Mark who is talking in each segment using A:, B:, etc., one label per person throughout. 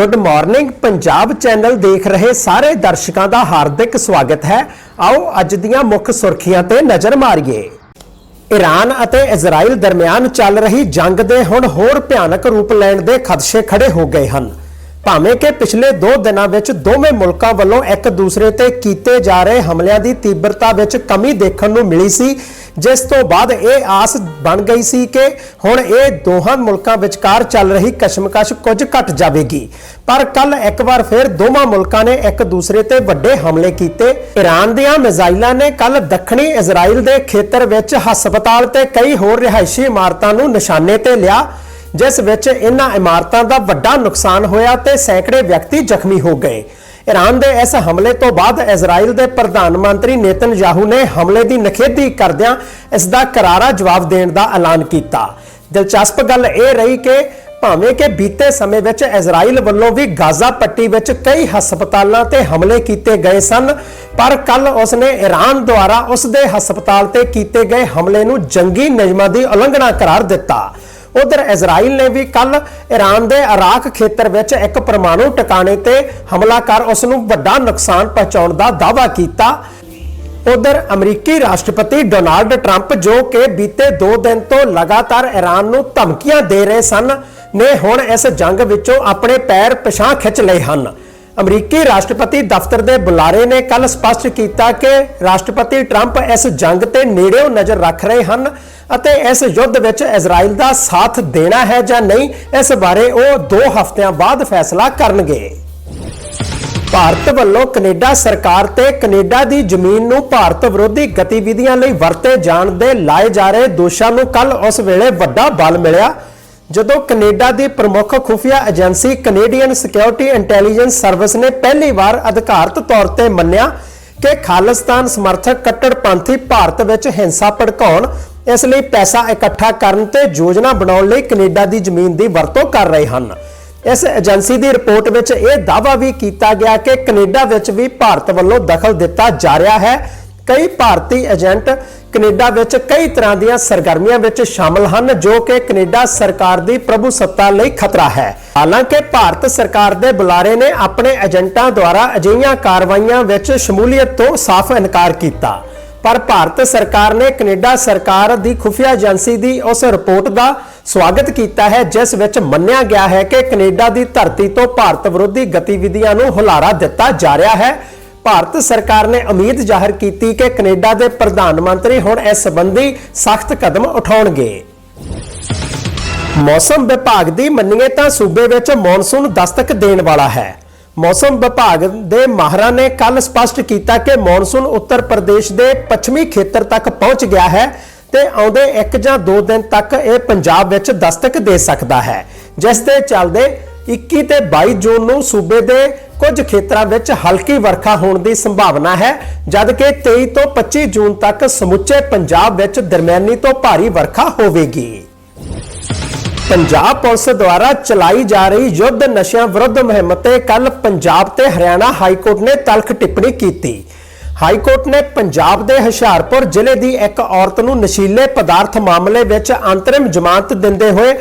A: Good morning Punjab channel ਦੇਖ ਰਹੇ ਸਾਰੇ ਦਰਸ਼ਕਾਂ ਦਾ ਹਾਰਦਿਕ ਸਵਾਗਤ ਹੈ। ਆਓ ਅੱਜ ਦੀਆਂ ਮੁੱਖ ਸੁਰਖੀਆਂ ਤੇ ਨਜ਼ਰ ਮਾਰੀਏ। ਈਰਾਨ ਅਤੇ ਇਜ਼ਰਾਈਲ ਦਰਮਿਆਨ ਚੱਲ ਰਹੀ ਜੰਗ ਦੇ ਹੁਣ ਹੋਰ ਭਿਆਨਕ ਰੂਪ ਲੈਣ ਦੇ ਖਦਸ਼ੇ ਖੜੇ ਹੋ ਗਏ ਹਨ। ਭਾਵੇਂ ਕਿ ਪਿਛਲੇ 2 ਦਿਨਾਂ ਵਿੱਚ ਦੋਵੇਂ ਮੁਲਕਾਂ ਵੱਲੋਂ ਇੱਕ ਦੂਸਰੇ ਤੇ ਕੀਤੇ ਜਾ ਰਹੇ ਹਮਲਿਆਂ ਦੀ ਤੀਬਰਤਾ ਵਿੱਚ ਕਮੀ ਦੇਖਣ ਨੂੰ ਮਿਲੀ ਸੀ ਜਿਸ ਤੋਂ ਬਾਅਦ ਇਹ ਆਸ ਬਣ ਗਈ ਸੀ ਕਿ ਹੁਣ ਇਹ ਦੋਹਾਂ ਮੁਲਕਾਂ ਵਿਚਕਾਰ ਚੱਲ ਰਹੀ ਕਸ਼ਮਕਸ਼ ਕੁਝ ਘਟ ਜਾਵੇਗੀ। ਪਰ ਕੱਲ ਇੱਕ ਵਾਰ ਫਿਰ ਦੋਵਾਂ ਮੁਲਕਾਂ ਨੇ ਇੱਕ ਦੂਸਰੇ ਤੇ ਵੱਡੇ ਹਮਲੇ ਕੀਤੇ। ਈਰਾਨ ਦੀਆਂ ਮਿਜ਼ਾਈਲਾਂ ਨੇ ਕੱਲ ਦੱਖਣੀ ਇਜ਼ਰਾਈਲ ਦੇ ਖੇਤਰ ਵਿੱਚ ਹਸਪਤਾਲ ਤੇ ਕਈ ਹੋਰ ਰਿਹਾਇਸ਼ੀ ਇਮਾਰਤਾਂ ਨੂੰ ਨਿਸ਼ਾਨੇ ਤੇ ਲਿਆ, ਜਿਸ ਵਿੱਚ ਇਹਨਾਂ ਇਮਾਰਤਾਂ ਦਾ ਵੱਡਾ ਨੁਕਸਾਨ ਹੋਇਆ ਤੇ ਸੈਂਕੜੇ ਵਿਅਕਤੀ ਜ਼ਖਮੀ ਹੋ ਗਏ। ਈਰਾਨ ਦੇ ਇਸ ਹਮਲੇ ਤੋਂ ਬਾਅਦ ਇਜ਼ਰਾਈਲ ਦੇ ਪ੍ਰਧਾਨ ਮੰਤਰੀ ਨੇਤਨਯਾਹੂ ਨੇ ਹਮਲੇ ਦੀ ਨਖੇਧੀ ਕਰਦਿਆਂ ਇਸ ਦਾ ਕਰਾਰਾ ਜਵਾਬ ਦੇਣ ਦਾ ਐਲਾਨ ਕੀਤਾ। ਦਿਲਚਸਪ ਗੱਲ ਇਹ ਰਹੀ ਕਿ ਭਾਵੇਂ ਕਿ ਬੀਤੇ ਸਮੇਂ ਵਿੱਚ ਇਜ਼ਰਾਈਲ ਵੱਲੋਂ ਵੀ ਗਾਜ਼ਾ ਪੱਟੀ ਵਿੱਚ ਕਈ ਹਸਪਤਾਲਾਂ ਤੇ ਹਮਲੇ ਕੀਤੇ ਗਏ ਸਨ, ਪਰ ਕੱਲ ਉਸਨੇ ਈਰਾਨ ਦੁਆਰਾ ਉਸ ਦੇ ਹਸਪਤਾਲ ਤੇ ਕੀਤੇ ਗਏ ਹਮਲੇ ਨੂੰ ਜੰਗੀ ਨਿਯਮਾਂ ਦੀ ਉਲੰਘਣਾ ਕਰਾਰ ਦਿੱਤਾ। ਉਧਰ ਇਜ਼ਰਾਈਲ ਨੇ ਵੀ ਕੱਲ ਈਰਾਨ ਦੇ ਇਰਾਕ ਖੇਤਰ ਵਿੱਚ ਇੱਕ ਪਰਮਾਣੂ ਟਿਕਾਣੇ ਤੇ ਹਮਲਾ ਕਰ ਉਸ ਨੂੰ ਵੱਡਾ ਨੁਕਸਾਨ ਪਹੁੰਚਾਉਣ ਦਾ ਦਾਅਵਾ ਕੀਤਾ। ਉਧਰ ਅਮਰੀਕੀ ਰਾਸ਼ਟਰਪਤੀ ਡੋਨਾਲਡ ਟਰੰਪ, ਜੋ ਕਿ ਬੀਤੇ 2 ਦਿਨ ਤੋਂ ਲਗਾਤਾਰ ਈਰਾਨ ਨੂੰ ਧਮਕੀਆਂ ਦੇ ਰਹੇ ਸਨ, ਨੇ ਹੁਣ ਇਸ ਜੰਗ ਵਿੱਚੋਂ ਆਪਣੇ ਪੈਰ ਪਿਛਾਂ ਖਿੱਚ ਲਏ ਹਨ। ਅਮਰੀਕੀ ਰਾਸ਼ਟਰਪਤੀ ਦਫ਼ਤਰ ਦੇ ਬੁਲਾਰੇ ਨੇ ਕੱਲ ਸਪਸ਼ਟ ਕੀਤਾ ਕਿ ਰਾਸ਼ਟਰਪਤੀ ਟਰੰਪ ਇਸ ਜੰਗ ਤੇ ਨੇੜਿਓਂ ਨਜ਼ਰ ਰੱਖ ਰਹੇ ਹਨ। ਅਤੇ ਇਸ ਯੁੱਧ ਵਿੱਚ ਇਜ਼ਰਾਈਲ ਦਾ ਸਾਥ ਦੇਣਾ ਹੈ ਜਾਂ ਨਹੀਂ, ਇਸ ਬਾਰੇ ਉਹ 2 ਹਫ਼ਤਿਆਂ ਬਾਅਦ ਫੈਸਲਾ ਕਰਨਗੇ। ਭਾਰਤ ਵੱਲੋਂ ਕੈਨੇਡਾ ਸਰਕਾਰ ਤੇ ਕੈਨੇਡਾ ਦੀ ਜ਼ਮੀਨ ਨੂੰ ਭਾਰਤ ਵਿਰੋਧੀ ਗਤੀਵਿਧੀਆਂ ਲਈ ਵਰਤੇ ਜਾਣ ਦੇ ਲਾਏ ਜਾ ਰਹੇ ਦੋਸ਼ਾਂ ਨੂੰ ਕੱਲ ਉਸ ਵੇਲੇ ਵੱਡਾ ਬਲ ਮਿਲਿਆ, ਜਦੋਂ ਕੈਨੇਡਾ ਦੀ ਪ੍ਰਮੁੱਖ ਖੁਫੀਆ agency Canadian security intelligence service ਨੇ ਪਹਿਲੀ ਵਾਰ ਅਧਿਕਾਰਤ ਤੌਰ ਤੇ ਮੰਨਿਆ ਕਿ ਖਾਲਿਸਤਾਨ ਸਮਰਥਕ ਕੱਟੜਪੰਥੀ ਭਾਰਤ ਵਿੱਚ ਹਿੰਸਾ ਭੜਕਾਉਣ ਇਸ ਲਈ ਪੈਸਾ ਇਕੱਠਾ ਕਰਨ ਤੇ ਯੋਜਨਾ ਬਣਾਉਣ ਲਈ ਕੈਨੇਡਾ ਦੀ ਜ਼ਮੀਨ ਦੀ ਵਰਤੋਂ ਕਰ ਰਹੇ ਹਨ। ਇਸ ਏਜੰਸੀ ਦੀ ਰਿਪੋਰਟ ਵਿੱਚ ਇਹ ਦਾਅਵਾ ਵੀ ਕੀਤਾ ਗਿਆ ਕਿ ਕੈਨੇਡਾ ਵਿੱਚ ਵੀ ਭਾਰਤ ਵੱਲੋਂ ਦਖਲ ਦਿੱਤਾ ਜਾ ਰਿਹਾ ਹੈ। ਕਈ ਭਾਰਤੀ ਏਜੰਟ ਕੈਨੇਡਾ ਵਿੱਚ ਕਈ ਤਰ੍ਹਾਂ ਦੀਆਂ ਸਰਗਰਮੀਆਂ ਵਿੱਚ ਸ਼ਾਮਲ ਹਨ, ਜੋ ਕਿ ਕੈਨੇਡਾ ਸਰਕਾਰ ਦੀ ਪ੍ਰਭੂ ਸੱਤਾ ਲਈ ਖਤਰਾ ਹੈ। ਹਾਲਾਂਕਿ ਭਾਰਤ ਸਰਕਾਰ ਦੇ ਬੁਲਾਰੇ ਨੇ ਆਪਣੇ ਏਜੰਟਾਂ ਦੁਆਰਾ ਅਜਿਹੀਆਂ ਕਾਰਵਾਈਆਂ ਵਿੱਚ ਸ਼ਮੂਲੀਅਤ ਤੋਂ ਸਾਫ਼ ਇਨਕਾਰ ਕੀਤਾ। ਪਰ ਭਾਰਤ ਸਰਕਾਰ ਨੇ ਕੈਨੇਡਾ ਸਰਕਾਰ ਦੀ ਖੁਫੀਆ ਏਜੰਸੀ ਦੀ ਉਸ ਰਿਪੋਰਟ ਦਾ ਸਵਾਗਤ ਕੀਤਾ ਹੈ, ਜਿਸ ਵਿੱਚ ਮੰਨਿਆ ਗਿਆ ਹੈ ਕਿ ਕੈਨੇਡਾ ਦੀ ਧਰਤੀ ਤੋਂ ਭਾਰਤ ਵਿਰੋਧੀ ਗਤੀਵਿਧੀਆਂ ਨੂੰ ਹੁਲਾਰਾ ਦਿੱਤਾ ਜਾ ਰਿਹਾ ਹੈ। ਭਾਰਤ ਸਰਕਾਰ ਨੇ ਉਮੀਦ ਜ਼ਾਹਰ ਕੀਤੀ ਕਿ ਕੈਨੇਡਾ ਦੇ ਪ੍ਰਧਾਨ ਮੰਤਰੀ ਹੁਣ ਇਸ ਸੰਬੰਧੀ ਸਖਤ ਕਦਮ ਉਠਾਉਣਗੇ। ਮੌਸਮ ਵਿਭਾਗ ਦੀ ਮੰਨੀਏ ਤਾਂ ਸੂਬੇ ਵਿੱਚ ਮੌਨਸੂਨ ਦਸਤਕ ਦੇਣ ਵਾਲਾ ਹੈ। ਮੌਸਮ ਵਿਭਾਗ ਦੇ ਮਾਹਰਾਂ ਨੇ ਕੱਲ ਸਪਸ਼ਟ ਕੀਤਾ ਕਿ ਮੌਨਸੂਨ ਉੱਤਰ ਪ੍ਰਦੇਸ਼ ਦੇ ਪੱਛਮੀ ਖੇਤਰ ਤੱਕ ਪਹੁੰਚ ਗਿਆ ਹੈ ਤੇ ਆਉਂਦੇ 1 ਜਾਂ 2 ਦਿਨ ਤੱਕ ਇਹ ਪੰਜਾਬ ਵਿੱਚ ਦਸਤਕ ਦੇ ਸਕਦਾ ਹੈ। ਜਿਸ ਦੇ ਚੱਲਦੇ 21 ਤੇ 22 ਜੂਨ ਨੂੰ ਸੂਬੇ ਦੇ ਕੁਝ ਖੇਤਰਾਂ ਵਿੱਚ ਹਲਕੀ ਵਰਖਾ ਹੋਣ ਦੀ ਸੰਭਾਵਨਾ ਹੈ ਜਦਕਿ 23 ਤੋਂ 25 ਜੂਨ ਤੱਕ ਸਮੁੱਚੇ ਪੰਜਾਬ ਵਿੱਚ ਦਰਮਿਆਨੀ ਤੋਂ ਭਾਰੀ ਵਰਖਾ ਹੋਵੇਗੀ। ਪੰਜਾਬ ਪੁਲਿਸ ਦੁਆਰਾ ਚਲਾਈ ਜਾ ਰਹੀ ਯੁੱਧ ਨਸ਼ਿਆਂ ਵਿਰੁੱਧ ਮੁਹਿੰਮ ਤੇ ਕੱਲ ਪੰਜਾਬ ਤੇ ਹਰਿਆਣਾ ਹਾਈ ਕੋਰਟ ਨੇ ਤਲਖ ਟਿੱਪਣੀ ਕੀਤੀ। ਹਾਈ ਕੋਰਟ ਨੇ ਪੰਜਾਬ ਦੇ ਹੁਸ਼ਿਆਰਪੁਰ ਜ਼ਿਲ੍ਹੇ ਦੀ ਇੱਕ ਔਰਤ ਨੂੰ ਨਸ਼ੀਲੇ ਪਦਾਰਥ ਮਾਮਲੇ ਵਿੱਚ ਅੰਤਰਿਮ ਜ਼ਮਾਨਤ ਦਿੰਦੇ ਹੋਏ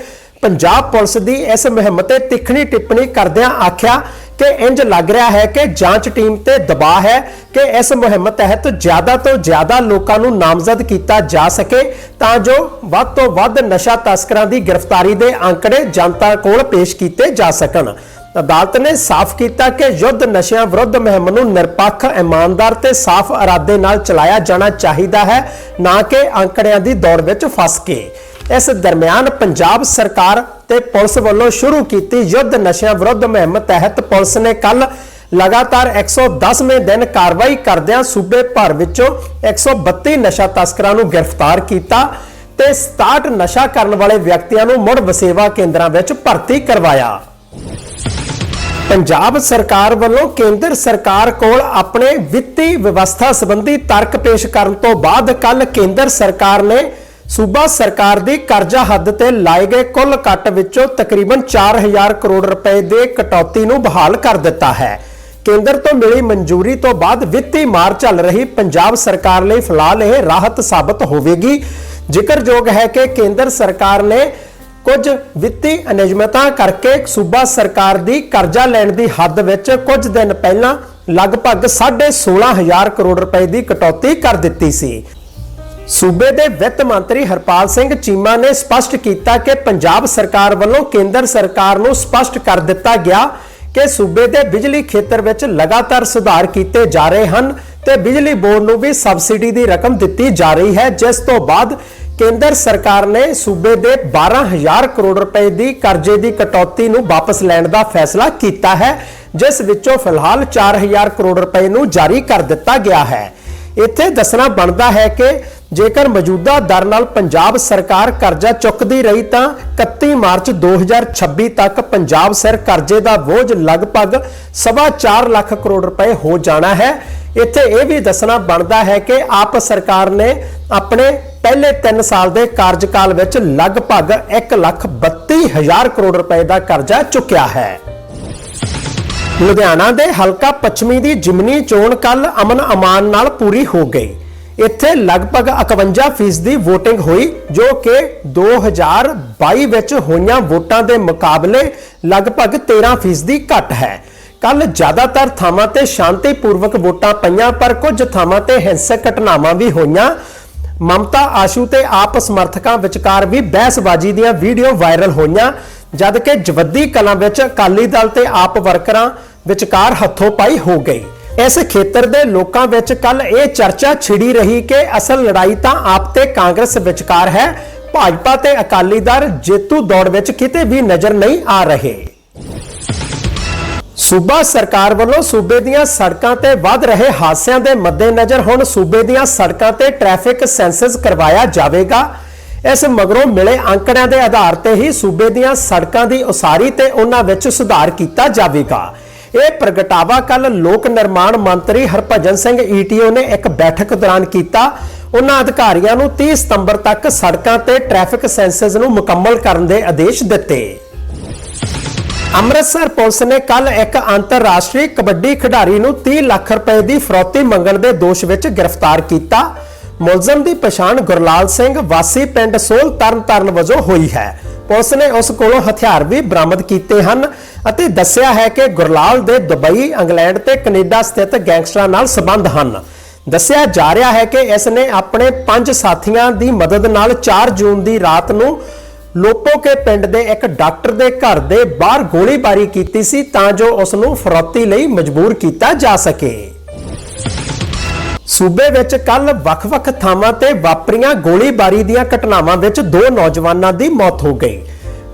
A: ਪੰਜਾਬ ਪੁਲਿਸ ਦੀ ਇਸ ਮੁਹਿੰਮ ਤੇ ਤਿੱਖਣੀ ਟਿੱਪਣੀ ਕਰਦਿਆਂ ਆਖਿਆ ਕਿ ਇੰਜ ਲੱਗ ਰਿਹਾ ਹੈ ਕਿ ਜਾਂਚ ਟੀਮ ਤੇ ਦਬਾਅ ਹੈ ਕਿ ਇਸ ਮੁਹਿੰਮ ਤਹਿਤ ਜ਼ਿਆਦਾ ਤੋਂ ਜ਼ਿਆਦਾ ਲੋਕਾਂ ਨੂੰ ਨਾਮਜ਼ਦ ਕੀਤਾ ਜਾ ਸਕੇ ਤਾਂ ਜੋ ਵੱਧ ਤੋਂ ਵੱਧ ਨਸ਼ਾ ਤਸਕਰਾਂ ਦੀ ਗ੍ਰਿਫਤਾਰੀ ਦੇ ਅੰਕੜੇ ਜਨਤਾ ਕੋਲ ਪੇਸ਼ ਕੀਤੇ ਜਾ ਸਕਣ। ਅਦਾਲਤ ਨੇ ਸਾਫ਼ ਕੀਤਾ ਕਿ ਯੁੱਧ ਨਸ਼ਿਆਂ ਵਿਰੁੱਧ ਮੁਹਿੰਮ ਨੂੰ ਨਿਰਪੱਖ, ਇਮਾਨਦਾਰ ਤੇ ਸਾਫ਼ ਇਰਾਦੇ ਨਾਲ ਚਲਾਇਆ ਜਾਣਾ ਚਾਹੀਦਾ ਹੈ, ਨਾ ਕਿ ਅੰਕੜਿਆਂ ਦੀ ਦੌੜ ਵਿੱਚ ਫਸ ਕੇ। ਇਸ ਦਰਮਿਆਨ ਪੰਜਾਬ ਸਰਕਾਰ ਤੇ ਪੁਲਿਸ ਵੱਲੋਂ ਸ਼ੁਰੂ ਕੀਤੀ ਯੁੱਧ ਨਸ਼ਿਆਂ ਵਿਰੁੱਧ ਮੁਹਿੰਮ ਤਹਿਤ ਪੁਲਿਸ ਨੇ ਕੱਲ ਲਗਾਤਾਰ 110ਵੇਂ ਦਿਨ ਕਾਰਵਾਈ ਕਰਦਿਆਂ ਸੂਬੇ ਭਰ ਵਿੱਚੋਂ 132 ਨਸ਼ਾ ਤਸਕਰਾਂ ਨੂੰ ਗ੍ਰਿਫਤਾਰ ਕੀਤਾ ਤੇ 67 ਨਸ਼ਾ ਕਰਨ ਵਾਲੇ ਵਿਅਕਤੀਆਂ ਨੂੰ ਮੁੜ ਵਸੇਵਾ ਕੇਂਦਰਾਂ ਵਿੱਚ ਭਰਤੀ ਕਰਵਾਇਆ। ਪੰਜਾਬ ਸਰਕਾਰ ਵੱਲੋਂ ਕੇਂਦਰ ਸਰਕਾਰ ਕੋਲ ਆਪਣੇ ਵਿੱਤੀ ਵਿਵਸਥਾ ਸੰਬੰਧੀ ਤਰਕ ਪੇਸ਼ ਕਰਨ ਤੋਂ ਬਾਅਦ ਕੱਲ ਕੇਂਦਰ ਸਰਕਾਰ ਨੇ ਸੂਬਾ ਸਰਕਾਰ ਦੀ ਕਰਜ਼ਾ ਹੱਦ ਤੇ ਲਾਏ ਗਏ ਕੁੱਲ ਕੱਟ ਵਿੱਚੋਂ ਤਕਰੀਬਨ 4000 ਕਰੋੜ ਰੁਪਏ ਦੇ ਕਟੌਤੀ ਨੂੰ ਬਹਾਲ ਕਰ ਦਿੱਤਾ ਹੈ। ਕੇਂਦਰ ਤੋਂ ਮਿਲੀ ਮਨਜ਼ੂਰੀ ਤੋਂ ਬਾਅਦ ਵਿੱਤੀ ਮਾਰ ਚੱਲ ਰਹੀ ਪੰਜਾਬ ਸਰਕਾਰ ਲਈ ਫਿਲਹਾਲ ਇਹ ਰਾਹਤ ਸਾਬਤ ਹੋਵੇਗੀ। ਜ਼ਿਕਰਯੋਗ ਹੈ ਕਿ ਕੇਂਦਰ ਸਰਕਾਰ ਨੇ ਕੁਝ ਵਿੱਤੀ ਅਨਿਯਮਤਾਂ ਕਰਕੇ ਸੂਬਾ ਸਰਕਾਰ ਦੀ ਕਰਜ਼ਾ ਲੈਣ ਦੀ ਹੱਦ ਵਿੱਚ ਕੁਝ ਦਿਨ ਪਹਿਲਾਂ ਲਗਭਗ 16500 ਕਰੋੜ ਰੁਪਏ ਦੀ ਕਟੌਤੀ ਕਰ ਦਿੱਤੀ ਸੀ। ਸੂਬੇ ਦੇ ਵਿੱਤ ਮੰਤਰੀ ਹਰਪਾਲ ਸਿੰਘ ਚੀਮਾ ਨੇ ਸਪਸ਼ਟ ਕੀਤਾ ਕਿ ਪੰਜਾਬ ਸਰਕਾਰ ਵੱਲੋਂ ਕੇਂਦਰ ਸਰਕਾਰ ਨੂੰ ਸਪਸ਼ਟ ਕਰ ਦਿੱਤਾ ਗਿਆ ਕਿ ਸੂਬੇ ਦੇ ਬਿਜਲੀ ਖੇਤਰ ਵਿੱਚ ਲਗਾਤਾਰ ਸੁਧਾਰ ਕੀਤੇ ਜਾ ਰਹੇ ਹਨ ਤੇ ਬਿਜਲੀ ਬੋਰਡ ਨੂੰ ਵੀ ਸਬਸਿਡੀ ਦੀ ਰਕਮ ਦਿੱਤੀ ਜਾ ਰਹੀ ਹੈ, ਜਿਸ ਤੋਂ ਬਾਅਦ ਕੇਂਦਰ ਸਰਕਾਰ ਨੇ ਸੂਬੇ ਦੇ 12000 ਕਰੋੜ ਰੁਪਏ ਦੀ ਕਰਜ਼ੇ ਦੀ ਕਟੌਤੀ ਨੂੰ ਵਾਪਸ ਲੈਣ ਦਾ ਫੈਸਲਾ ਕੀਤਾ ਹੈ, ਜਿਸ ਵਿੱਚੋਂ ਫਿਲਹਾਲ 4000 ਕਰੋੜ ਰੁਪਏ ਨੂੰ ਜਾਰੀ ਕਰ ਦਿੱਤਾ ਗਿਆ ਹੈ। ਇੱਥੇ ਦੱਸਣਾ ਬਣਦਾ ਹੈ ਕਿ ਜੇਕਰ ਮੌਜੂਦਾ ਦਰ ਨਾਲ ਪੰਜਾਬ ਸਰਕਾਰ ਕਰਜ਼ਾ ਚੁੱਕਦੀ ਰਹੀ ਤਾਂ 31 ਮਾਰਚ 2026 ਤੱਕ ਪੰਜਾਬ ਸਿਰ ਕਰਜ਼ੇ ਦਾ ਬੋਝ ਲਗਭਗ 4.5 ਲੱਖ ਕਰੋੜ ਰੁਪਏ ਹੋ ਜਾਣਾ ਹੈ। ਇੱਥੇ ਇਹ ਵੀ ਦੱਸਣਾ ਬਣਦਾ ਹੈ ਕਿ ਆਪ ਸਰਕਾਰ ਨੇ ਆਪਣੇ ਪਹਿਲੇ 3 ਸਾਲ ਦੇ ਕਾਰਜਕਾਲ ਵਿੱਚ ਲਗਭਗ 1 ਲੱਖ 32 ਹਜ਼ਾਰ ਕਰੋੜ ਰੁਪਏ ਦਾ ਕਰਜ਼ਾ ਚੁੱਕਿਆ ਹੈ। ਲੁਧਿਆਣਾ ਦੇ ਹਲਕਾ ਪੱਛਮੀ ਦੀ ਜਿਮਨੀ ਚੋਣ ਕੱਲ ਅਮਨ ਅਮਾਨ ਨਾਲ ਪੂਰੀ ਹੋ ਗਈ। ਇੱਥੇ ਲਗਭਗ 51% ਦੀ VOTING ਹੋਈ, ਜੋ ਕਿ 2022 ਵਿੱਚ ਹੋਈਆਂ ਵੋਟਾਂ ਦੇ ਮੁਕਾਬਲੇ ਲਗਭਗ 13% ਦੀ ਘੱਟ ਹੈ। ਕੱਲ ਜ਼ਿਆਦਾਤਰ ਥਾਵਾਂ ਤੇ ਸ਼ਾਂਤੀਪੂਰਵਕ ਵੋਟਾਂ ਪਈਆਂ, ਪਰ ਕੁਝ ਥਾਵਾਂ ਤੇ ਹਿੰਸਕ ਘਟਨਾਵਾਂ ਵੀ ਹੋਈਆਂ। ਮਮਤਾ ਆਸ਼ੂ ਤੇ ਆਪ ਸਮਰਥਕਾਂ ਵਿਚਕਾਰ ਵੀ ਬਹਿਸਬਾਜ਼ੀ ਦੀਆਂ ਵੀਡੀਓ ਵਾਇਰਲ ਹੋਈਆਂ ਜਦ ਕਿ ਜਵੱਦੀ ਕਲਾਂ ਵਿੱਚ ਅਕਾਲੀ ਦਲ ਤੇ ਆਪ ਵਰਕਰਾਂ ਵਿਚਕਾਰ ਹੱਥੋਂ ਪਾਈ ਹੋ ਗਈ। ਇਸ ਖੇਤਰ ਦੇ ਲੋਕਾਂ ਵਿੱਚ ਕੱਲ ਇਹ ਚਰਚਾ ਛਿੜੀ ਰਹੀ ਕਿ ਅਸਲ ਲੜਾਈ ਤਾਂ ਆਪ ਤੇ ਕਾਂਗਰਸ ਵਿਚਕਾਰ ਹੈ, ਭਾਜਪਾ ਤੇ ਅਕਾਲੀ ਦਲ ਜੇਤੂ ਦੌੜ ਵਿੱਚ ਕਿਤੇ ਵੀ ਨਜ਼ਰ ਨਹੀਂ ਆ ਰਹੇ। ਸੂਬਾ ਸਰਕਾਰ ਵੱਲੋਂ ਸੂਬੇ ਦੀਆਂ ਸੜਕਾਂ ਤੇ ਵੱਧ ਰਹੇ ਹਾਦਸਿਆਂ ਦੇ ਮੱਦੇਨਜ਼ਰ ਹੁਣ ਸੂਬੇ ਦੀਆਂ ਸੜਕਾਂ ਤੇ ਟ੍ਰੈਫਿਕ ਸੈਂਸਸ ਕਰਵਾਇਆ ਜਾਵੇਗਾ। ਇਸ ਮਗਰੋਂ ਮਿਲੇ ਅੰਕੜਿਆਂ ਦੇ ਆਧਾਰ ਤੇ ਹੀ ਸੂਬੇ ਦੀਆਂ ਸੜਕਾਂ ਦੀ ਉਸਾਰੀ ਤੇ ਉਹਨਾਂ ਵਿੱਚ ਸੁਧਾਰ ਕੀਤਾ ਜਾਵੇਗਾ। ਇਹ ਪ੍ਰਗਟਾਵਾ ਕੱਲ ਲੋਕ ਨਿਰਮਾਣ ਮੰਤਰੀ ਹਰਭਜਨ ਸਿੰਘ ਈਟੀਓ ਨੇ ਇੱਕ ਬੈਠਕ ਦੌਰਾਨ ਕੀਤਾ। ਉਹਨਾਂ ਅਧਿਕਾਰੀਆਂ ਨੂੰ 30 ਸਤੰਬਰ ਤੱਕ ਸੜਕਾਂ ਤੇ ਟ੍ਰੈਫਿਕ ਸੈਂਸਸ ਨੂੰ ਮੁਕੰਮਲ ਕਰਨ ਦੇ ਆਦੇਸ਼ ਦਿੱਤੇ। ਅੰਮ੍ਰਿਤਸਰ ਪੁਲਿਸ ਨੇ ਕੱਲ ਇੱਕ ਅੰਤਰਰਾਸ਼ਟਰੀ ਕਬੱਡੀ ਖਿਡਾਰੀ ਨੂੰ 30 ਲੱਖ ਰੁਪਏ ਦੀ ਫਰੌਤੀ ਮੰਗਣ ਦੇ ਦੋਸ਼ ਵਿੱਚ ਗ੍ਰਿਫਤਾਰ ਕੀਤਾ। ਮੁਲਜ਼ਮ ਦੀ ਪਛਾਣ ਗੁਰਲਾਲ ਸਿੰਘ ਵਾਸੀ ਪਿੰਡ ਸੋਲ ਤਰਨਤਾਰਨ ਵਜੋਂ ਹੋਈ ਹੈ। ਪੁਲਿਸ ਨੇ ਉਸ ਕੋਲੋਂ ਹਥਿਆਰ ਵੀ ਬਰਾਮਦ ਕੀਤੇ ਹਨ। ਅਤੇ ਦੱਸਿਆ ਹੈ ਕਿ ਗੁਰਲਾਲ ਦੇ ਦੁਬਈ, ਇੰਗਲੈਂਡ ਤੇ ਕੈਨੇਡਾ ਸਥਿਤ ਗੈਂਗਸਟਰਾਂ ਨਾਲ ਸਬੰਧ ਹਨ। ਦੱਸਿਆ ਜਾ ਰਿਹਾ ਹੈ ਕਿ ਇਸ ਨੇ ਆਪਣੇ ਪੰਜ ਸਾਥੀਆਂ ਦੀ ਮਦਦ ਨਾਲ 4 ਜੂਨ ਦੀ ਰਾਤ ਨੂੰ ਲੋਪੋਕੇ ਪਿੰਡ ਦੇ ਇੱਕ ਡਾਕਟਰ ਦੇ ਘਰ ਦੇ ਬਾਹਰ ਗੋਲੀਬਾਰੀ ਕੀਤੀ ਸੀ ਤਾਂ ਜੋ ਉਸ ਨੂੰ ਫਰੋਤੀ ਲਈ ਮਜਬੂਰ ਕੀਤਾ ਜਾ ਸਕੇ। ਸੂਬੇ ਵਿੱਚ ਕੱਲ ਵੱਖ-ਵੱਖ ਥਾਵਾਂ ਤੇ ਵਾਪਰੀਆਂ ਗੋਲੀਬਾਰੀ ਦੀਆਂ ਘਟਨਾਵਾਂ ਵਿੱਚ ਦੋ ਨੌਜਵਾਨਾਂ ਦੀ ਮੌਤ ਹੋ ਗਈ।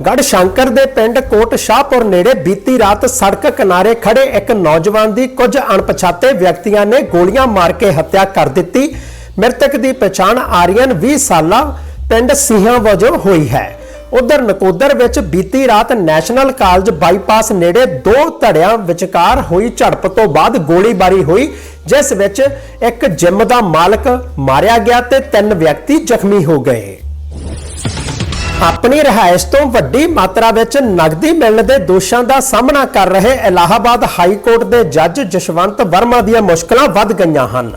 A: ਗੜ ਸ਼ੰਕਰ ਦੇ ਪਿੰਡ ਕੋਟ ਸ਼ਾਹਪੁਰ ਨੇੜੇ ਬੀਤੀ ਰਾਤ ਸੜਕ ਕਿਨਾਰੇ ਖੜੇ ਇੱਕ ਨੌਜਵਾਨ ਦੀ ਕੁਝ ਅਣਪਛਾਤੇ ਵਿਅਕਤੀਆਂ ਨੇ ਗੋਲੀਆਂ ਮਾਰ ਕੇ ਹੱਤਿਆ ਕਰ ਦਿੱਤੀ। ਮ੍ਰਿਤਕ ਦੀ ਪਛਾਣ ਆਰੀਅਨ 20 ਸਾਲਾ ਪਿੰਡ ਸੀਹਾਂ ਵਜੋਂ ਹੋਈ ਹੈ। ਉਧਰ ਨਕੋਦਰ ਵਿੱਚ ਬੀਤੀ ਰਾਤ ਨੈਸ਼ਨਲ ਕਾਲਜ ਬਾਈਪਾਸ ਨੇੜੇ ਦੋ ਧੜਿਆਂ ਵਿਚਕਾਰ ਹੋਈ ਝੜਪ ਤੋਂ ਬਾਅਦ ਗੋਲੀਬਾਰੀ ਹੋਈ, ਜਿਸ ਵਿੱਚ ਇੱਕ ਜਿਮ ਦਾ ਮਾਲਕ ਮਾਰਿਆ ਗਿਆ ਤੇ ਤਿੰਨ ਵਿਅਕਤੀ ਜ਼ਖਮੀ ਹੋ ਗਏ। ਆਪਣੀ ਰਿਹਾਇਸ਼ ਤੋਂ ਵੱਡੀ ਮਾਤਰਾ ਵਿੱਚ ਨਕਦੀ ਮਿਲਣ ਦੇ ਦੋਸ਼ਾਂ ਦਾ ਸਾਹਮਣਾ ਕਰ ਰਹੇ ਇਲਾਹਾਬਾਦ ਹਾਈ ਕੋਰਟ ਦੇ ਜੱਜ ਜਸ਼ਵੰਤ ਵਰਮਾ ਦੀਆਂ ਮੁਸ਼ਕਲਾਂ ਵੱਧ ਗਈਆਂ ਹਨ।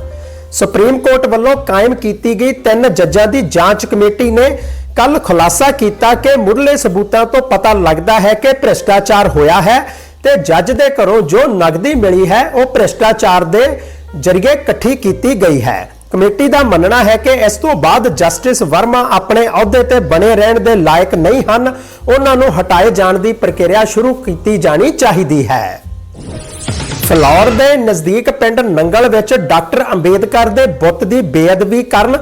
A: ਸੁਪਰੀਮ ਕੋਰਟ ਵੱਲੋਂ ਕਾਇਮ ਕੀਤੀ ਗਈ ਤਿੰਨ ਜੱਜਾਂ ਦੀ ਜਾਂਚ ਕਮੇਟੀ ਨੇ ਕੱਲ ਖੁਲਾਸਾ ਕੀਤਾ ਕਿ ਮੁੱਢਲੇ ਸਬੂਤਾਂ ਤੋਂ ਪਤਾ ਲੱਗਦਾ ਹੈ ਕਿ ਭ੍ਰਿਸ਼ਟਾਚਾਰ ਹੋਇਆ ਹੈ ਤੇ ਜੱਜ ਦੇ ਘਰੋਂ ਜੋ ਨਕਦੀ ਮਿਲੀ ਹੈ ਉਹ ਭ੍ਰਿਸ਼ਟਾਚਾਰ ਦੇ ਜ਼ਰੀਏ ਇਕੱਠੀ ਕੀਤੀ ਗਈ ਹੈ। ਕਮੇਟੀ ਦਾ ਮੰਨਣਾ ਹੈ ਕਿ ਇਸ ਤੋਂ ਬਾਅਦ ਜਸਟਿਸ ਵਰਮਾ ਆਪਣੇ ਅਹੁਦੇ ਤੇ ਬਣੇ ਰਹਿਣ ਦੇ ਲਾਇਕ ਨਹੀਂ ਹਨ। ਉਹਨਾਂ ਨੂੰ ਹਟਾਏ ਜਾਣ ਦੀ ਪ੍ਰਕਿਰਿਆ ਸ਼ੁਰੂ ਕੀਤੀ ਜਾਣੀ ਚਾਹੀਦੀ ਹੈ। ਫਲੌਰ ਦੇ ਨਜ਼ਦੀਕ ਪਿੰਡ ਨੰਗਲ ਵਿੱਚ ਡਾਕਟਰ ਅੰਬੇਦਕਰ ਦੇ ਬੁੱਤ ਦੀ ਬੇਅਦਬੀ ਕਰਨ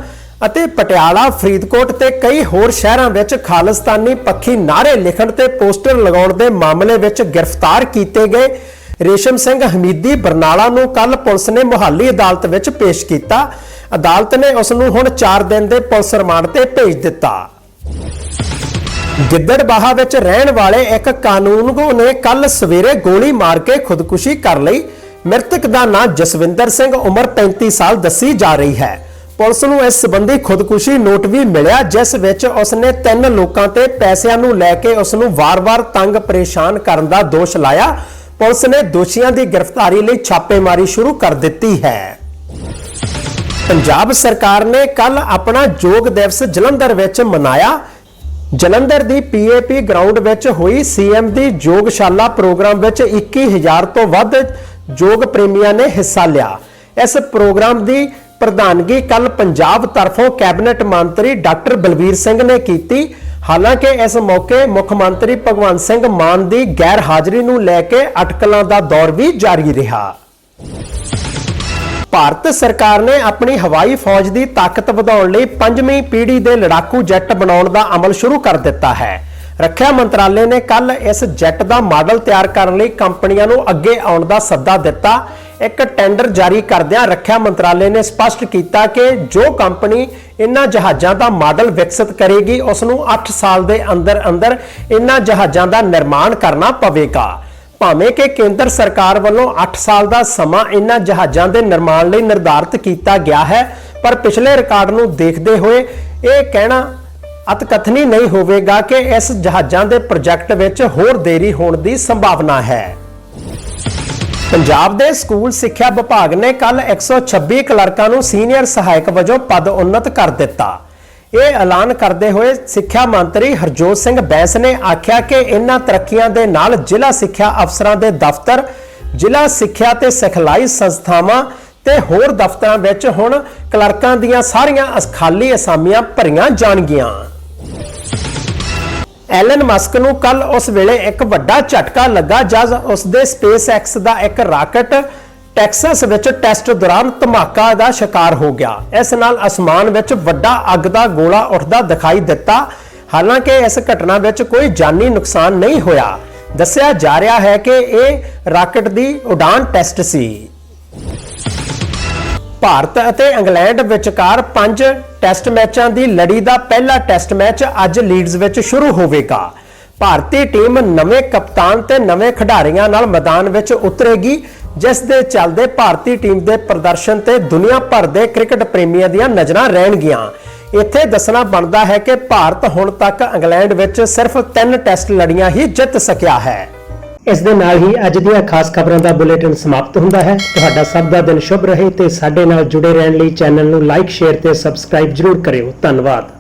A: ਅਤੇ ਪਟਿਆਲਾ, ਫਰੀਦਕੋਟ ਤੇ ਕਈ ਹੋਰ ਸ਼ਹਿਰਾਂ ਵਿੱਚ ਖਾਲਿਸਤਾਨੀ ਪੱਖੀ ਨਾਅਰੇ ਲਿਖਣ ਤੇ ਪੋਸਟਰ ਲਗਾਉਣ ਦੇ ਮਾਮਲੇ ਵਿੱਚ ਗ੍ਰਿਫਤਾਰ ਕੀਤੇ ਗਏ। ਰੇਸ਼ਮ ਸਿੰਘ ਹਮੀਦੀ ਬਰਨਾਲਾ ਨੂੰ ਕੱਲ ਪੁਲਿਸ ਨੇ ਮੁਹਾਲੀ ਅਦਾਲਤ ਵਿੱਚ ਪੇਸ਼ ਕੀਤਾ। ਅਦਾਲਤ ਨੇ ਉਸ ਨੂੰ ਹੁਣ 4 ਦਿਨ ਦੇ ਪੁਲਿਸ ਰਿਮਾਂਡ ਤੇ ਭੇਜ ਦਿੱਤਾ। ਗਿੱਦੜਬਾਹਾ ਵਿੱਚ ਰਹਿਣ ਵਾਲੇ ਇੱਕ ਕਾਨੂੰਨਗੋ ਨੇ ਕੱਲ ਸਵੇਰੇ ਗੋਲੀ ਮਾਰ ਕੇ ਖੁਦਕੁਸ਼ੀ ਕਰ ਲਈ। ਮ੍ਰਿਤਕ ਦਾ ਨਾਂ ਜਸਵਿੰਦਰ ਸਿੰਘ, ਉਮਰ 35 ਸਾਲ ਦੱਸੀ ਜਾ ਰਹੀ ਹੈ। ਪੁਲਿਸ ਨੂੰ ਇਸ ਸੰਬੰਧੀ ਖੁਦਕੁਸ਼ੀ ਨੋਟ ਵੀ ਮਿਲਿਆ, ਜਿਸ ਵਿੱਚ ਉਸਨੇ ਤਿੰਨ ਲੋਕਾਂ ਤੇ ਪੈਸਿਆਂ ਨੂੰ ਲੈ ਕੇ ਉਸ ਨੂੰ ਵਾਰ-ਵਾਰ ਤੰਗ ਪਰੇਸ਼ਾਨ ਕਰਨ ਦਾ ਦੋਸ਼ ਲਾਇਆ। ਪੁਲਿਸ ਨੇ ਦੋਸ਼ੀਆਂ ਦੀ ਗ੍ਰਿਫਤਾਰੀ ਲਈ ਛਾਪੇਮਾਰੀ ਸ਼ੁਰੂ ਕਰ ਦਿੱਤੀ ਹੈ। ਪੰਜਾਬ ਸਰਕਾਰ ਨੇ ਕੱਲ ਆਪਣਾ ਯੋਗ ਦਿਵਸ ਜਲੰਧਰ ਵਿੱਚ ਮਨਾਇਆ। ਜਲੰਧਰ ਦੀ ਪੀਏਪੀ ਗਰਾਊਂਡ ਵਿੱਚ ਹੋਈ ਸੀਐਮ ਦੀ ਯੋਗਸ਼ਾਲਾ ਪ੍ਰੋਗਰਾਮ ਵਿੱਚ 21000 ਤੋਂ ਵੱਧ ਯੋਗ ਪ੍ਰੇਮੀਆਂ ਨੇ ਹਿੱਸਾ ਲਿਆ। ਇਸ ਪ੍ਰੋਗਰਾਮ ਦੀ ਪ੍ਰਧਾਨਗੀ ਕੱਲ ਪੰਜਾਬ ਤਰਫੋਂ ਕੈਬਨਿਟ ਮੰਤਰੀ ਡਾਕਟਰ ਬਲਬੀਰ ਸਿੰਘ ਨੇ ਕੀਤੀ। ਹਾਲਾਂਕਿ ਇਸ ਮੌਕੇ ਮੁੱਖ ਮੰਤਰੀ ਭਗਵੰਤ ਸਿੰਘ ਮਾਨ ਦੀ ਗੈਰ ਹਾਜ਼ਰੀ ਨੂੰ ਲੈ ਕੇ ਅਟਕਲਾਂ ਦਾ ਦੌਰ ਵੀ ਜਾਰੀ ਰਿਹਾ। ਭਾਰਤ ਸਰਕਾਰ ਨੇ ਆਪਣੀ ਹਵਾਈ ਫੌਜ ਦੀ ਤਾਕਤ ਵਧਾਉਣ ਲਈ ਪੰਜਵੀਂ ਪੀੜ੍ਹੀ ਦੇ ਲੜਾਕੂ ਜੈੱਟ ਬਣਾਉਣ ਦਾ ਅਮਲ ਸ਼ੁਰੂ ਕਰ ਦਿੱਤਾ ਹੈ। ਰੱਖਿਆ ਮੰਤਰਾਲੇ ਨੇ ਕੱਲ ਇਸ ਜੈੱਟ ਦਾ ਮਾਡਲ ਤਿਆਰ ਕਰਨ ਲਈ ਕੰਪਨੀਆਂ ਨੂੰ ਅੱਗੇ ਆਉਣ ਦਾ ਸੱਦਾ ਦਿੱਤਾ। ਇੱਕ ਟੈਂਡਰ ਜਾਰੀ ਕਰਦਿਆਂ ਰੱਖਿਆ ਮੰਤਰਾਲੇ ਨੇ ਸਪਸ਼ਟ ਕੀਤਾ ਕਿ ਜੋ ਕੰਪਨੀ ਇਨ੍ਹਾਂ ਜਹਾਜ਼ਾਂ ਦਾ ਮਾਡਲ ਵਿਕਸਿਤ ਕਰੇਗੀ, ਉਸ ਨੂੰ 8 ਸਾਲ ਦੇ ਅੰਦਰ ਅੰਦਰ ਇਨ੍ਹਾਂ ਜਹਾਜ਼ਾਂ ਦਾ ਨਿਰਮਾਣ ਕਰਨਾ ਪਵੇਗਾ। ਭਾਵੇਂ ਕਿ ਕੇਂਦਰ ਸਰਕਾਰ ਵੱਲੋਂ 8 ਸਾਲ ਦਾ ਸਮਾਂ ਇਹਨਾਂ ਜਹਾਜ਼ਾਂ ਦੇ ਨਿਰਮਾਣ ਲਈ ਨਿਰਧਾਰਤ ਕੀਤਾ ਗਿਆ ਹੈ, ਪਰ ਪਿਛਲੇ ਰਿਕਾਰਡ ਨੂੰ ਦੇਖਦੇ ਹੋਏ ਇਹ ਕਹਿਣਾ ਅਤਕਥਨੀ ਨਹੀਂ ਹੋਵੇਗਾ ਕਿ ਇਸ ਜਹਾਜ਼ਾਂ ਦੇ ਪ੍ਰੋਜੈਕਟ ਵਿੱਚ ਹੋਰ ਦੇਰੀ ਹੋਣ ਦੀ ਸੰਭਾਵਨਾ ਹੈ। ਪੰਜਾਬ ਦੇ ਸਕੂਲ ਸਿੱਖਿਆ ਵਿਭਾਗ ਨੇ ਕੱਲ 126 ਕਲਰਕਾਂ ਨੂੰ ਸੀਨੀਅਰ ਸਹਾਇਕ ਵਜੋਂ ਪਦ ਉੱਨਤ ਕਰ ਦਿੱਤਾ। ਇਹ ਐਲਾਨ ਕਰਦੇ ਹੋਏ ਸਿੱਖਿਆ ਮੰਤਰੀ ਹਰਜੋਤ ਸਿੰਘ ਬੈਂਸ ਨੇ ਆਖਿਆ ਕਿ ਇਨ੍ਹਾਂ ਤਰੱਕੀਆਂ ਦੇ ਨਾਲ ਜ਼ਿਲ੍ਹਾ ਸਿੱਖਿਆ ਅਫਸਰਾਂ ਦੇ ਦਫ਼ਤਰ, ਜ਼ਿਲ੍ਹਾ ਸਿੱਖਿਆ ਤੇ ਸਿਖਲਾਈ ਸੰਸਥਾਵਾਂ ਤੇ ਹੋਰ ਦਫ਼ਤਰਾਂ ਵਿੱਚ ਹੁਣ ਕਲਰਕਾਂ ਦੀਆਂ ਸਾਰੀਆਂ ਖਾਲੀ ਅਸਾਮੀਆਂ ਭਰੀਆਂ ਜਾਣਗੀਆਂ। ਐਲਨ ਮਸਕ ਨੂੰ ਕੱਲ ਉਸ ਵੇਲੇ ਇੱਕ ਵੱਡਾ ਝਟਕਾ ਲੱਗਾ ਜਦ ਉਸ ਦੇ ਐਕਸ ਦਾ ਇੱਕ ਰਾਕਟ ਟੈਕਸਸ ਵਿੱਚ ਟੈਸਟ ਦੌਰਾਨ ਧਮਾਕਾ ਦਾ ਸ਼ਿਕਾਰ ਹੋ ਗਿਆ। ਇਸ ਨਾਲ ਅਸਮਾਨ ਵਿੱਚ ਵੱਡਾ ਅੱਗ ਦਾ ਗੋਲਾ ਉੱਠਦਾ ਦਿਖਾਈ ਦਿੱਤਾ। ਹਾਲਾਂਕਿ ਇਸ ਘਟਨਾ ਵਿੱਚ ਕੋਈ ਜਾਨੀ ਨੁਕਸਾਨ ਨਹੀਂ ਹੋਇਆ। ਦੱਸਿਆ ਜਾ ਰਿਹਾ ਹੈ ਕਿ ਇਹ ਰਾਕਟ ਦੀ ਉਡਾਨ ਟੈਸਟ ਸੀ। ਭਾਰਤ ਅਤੇ ਇੰਗਲੈਂਡ ਵਿਚਕਾਰ ਪੰਜ ਟੈਸਟ ਮੈਚਾਂ ਦੀ ਲੜੀ ਦਾ ਪਹਿਲਾ ਟੈਸਟ ਮੈਚ ਅੱਜ ਲੀਡਜ਼ ਵਿੱਚ ਸ਼ੁਰੂ ਹੋਵੇਗਾ। ਭਾਰਤੀ ਟੀਮ ਨਵੇਂ ਕਪਤਾਨ ਤੇ ਨਵੇਂ ਖਿਡਾਰੀਆਂ ਨਾਲ ਮੈਦਾਨ ਵਿੱਚ ਉਤਰੇਗੀ ਜਿਸ ਦੇ ਚੱਲਦੇ ਭਾਰਤੀ ਟੀਮ ਦੇ ਪ੍ਰਦਰਸ਼ਨ ਤੇ ਦੁਨੀਆ ਭਰ ਦੇ ਕ੍ਰਿਕਟ ਪ੍ਰੇਮੀਆਂ ਦੀਆਂ ਨਜ਼ਰਾਂ ਰਹਿਣਗੀਆਂ। ਇੱਥੇ ਦੱਸਣਾ ਬਣਦਾ ਹੈ ਕਿ ਭਾਰਤ ਹੁਣ ਤੱਕ ਇੰਗਲੈਂਡ ਵਿੱਚ ਸਿਰਫ 3 ਟੈਸਟ ਲੜੀਆਂ ਹੀ ਜਿੱਤ ਸਕਿਆ ਹੈ। ਇਸ ਦੇ ਨਾਲ ਹੀ ਅੱਜ ਦੀਆਂ ਖਾਸ ਖਬਰਾਂ ਦਾ ਬੁਲੇਟਿਨ ਸਮਾਪਤ ਹੁੰਦਾ ਹੈ। ਤੁਹਾਡਾ ਸਭ ਦਾ ਦਿਨ ਸ਼ੁਭ ਰਹੇ ਤੇ ਸਾਡੇ ਨਾਲ ਜੁੜੇ ਰਹਿਣ ਲਈ ਚੈਨਲ ਨੂੰ ਲਾਈਕ, ਸ਼ੇਅਰ ਤੇ ਸਬਸਕ੍ਰਾਈਬ ਜਰੂਰ ਕਰਿਓ। ਧੰਨਵਾਦ।